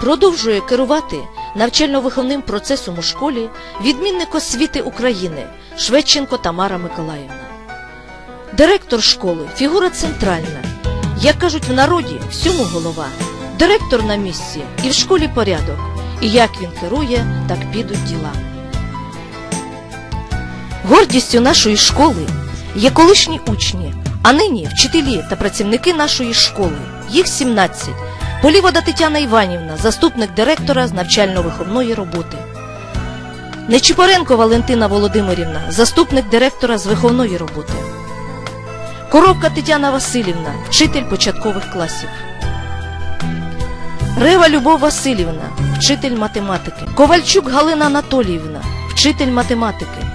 Продовжує керувати навчально-виховним процесом у школі відмінник освіти України Шведченко Тамара Миколаївна. Директор школи фігура центральна. Як кажуть в народі, всьому голова. Директор на місці і в школі порядок. І як він керує, так підуть діла. Гордістю нашої школи є колишні учні, а нині вчителі та працівники нашої школи. Їх 17. Полівода Тетяна Іванівна, заступник директора з навчально-виховної роботи. Нечіпоренко Валентина Володимирівна, заступник директора з виховної роботи. Коробка Тетяна Васильівна, вчитель початкових класів. Рева Любов Васильівна, вчитель математики. Ковальчук Галина Анатоліївна, вчитель математики.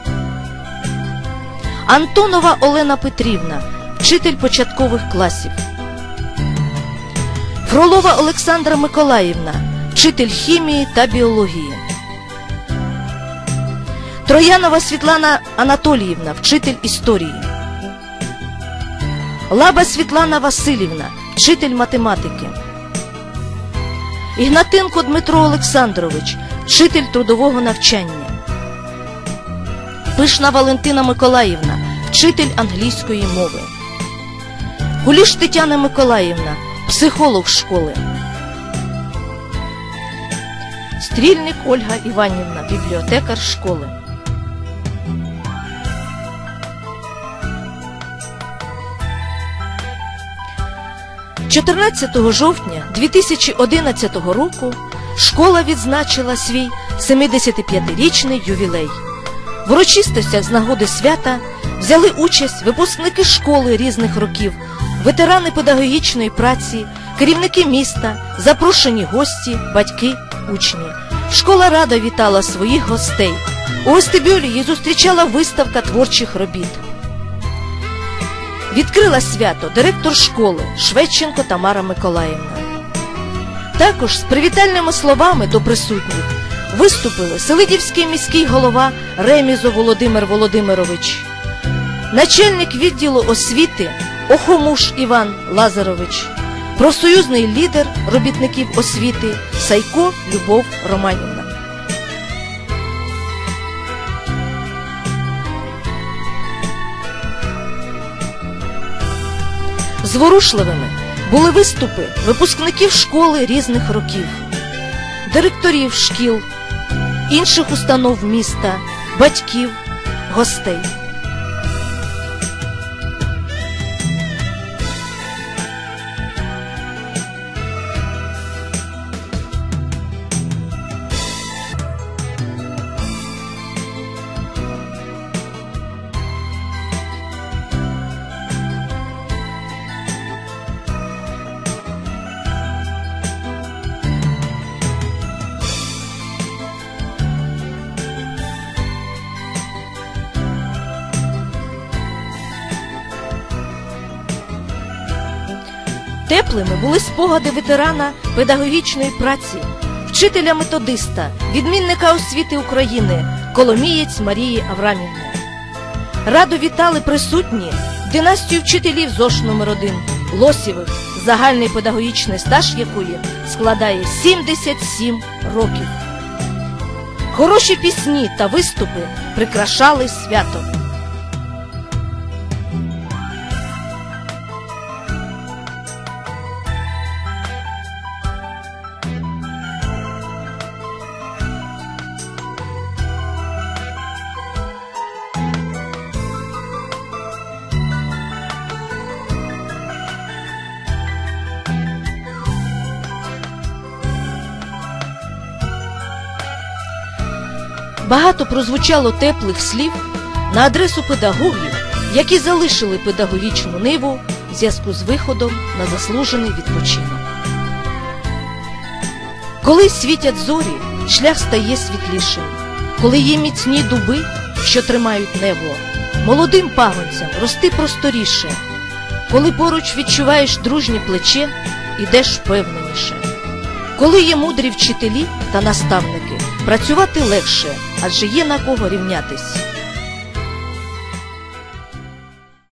Антонова Олена Петрівна, вчитель початкових класів. Фролова Олександра Миколаївна, вчитель хімії та біології. Троянова Світлана Анатоліївна, вчитель історії. Лаба Світлана Васильівна, вчитель математики. Ігнатенко Дмитро Олександрович, вчитель трудового навчання. Пишна Валентина Миколаївна, вчитель англійської мови. Куліш Тетяна Миколаївна, психолог школи. Стрільник Ольга Іванівна, бібліотекар школи. – 14 жовтня 2011 року школа відзначила свій 75-річний ювілей. В урочистостях з нагоди свята взяли участь випускники школи різних років, ветерани педагогічної праці, керівники міста, запрошені гості, батьки, учні. Школа рада вітала своїх гостей. У вестибюлі їх зустрічала виставка творчих робіт. Відкрила свято директор школи Шведченко Тамара Миколаївна. Також з привітальними словами до присутніх виступили Селидівський міський голова Ремізо Володимир Володимирович, начальник відділу освіти Охомуш Іван Лазарович, профсоюзний лідер робітників освіти Сайко Любов Романівна. Зворушливими були виступи випускників школи різних років, директорів шкіл, інших установ міста, батьків, гостей. Теплими були спогади ветерана педагогічної праці, вчителя методиста, відмінника освіти України, Коломієць Марії Аврамівни. Радо вітали присутні династію вчителів ЗОШ номер 1 Лосєвих, загальний педагогічний стаж якої складає 77 років. Хороші пісні та виступи прикрашали свято. Багато прозвучало теплих слів на адресу педагогів, які залишили педагогічну ниву в зв'язку з виходом на заслужений відпочинок. Коли світять зорі, шлях стає світлішим, коли є міцні дуби, що тримають небо, молодим пагонцям рости просторіше, коли поруч відчуваєш дружнє плече, ідеш впевненіше. Коли є мудрі вчителі та наставники, працювати легше, адже є на кого рівнятись.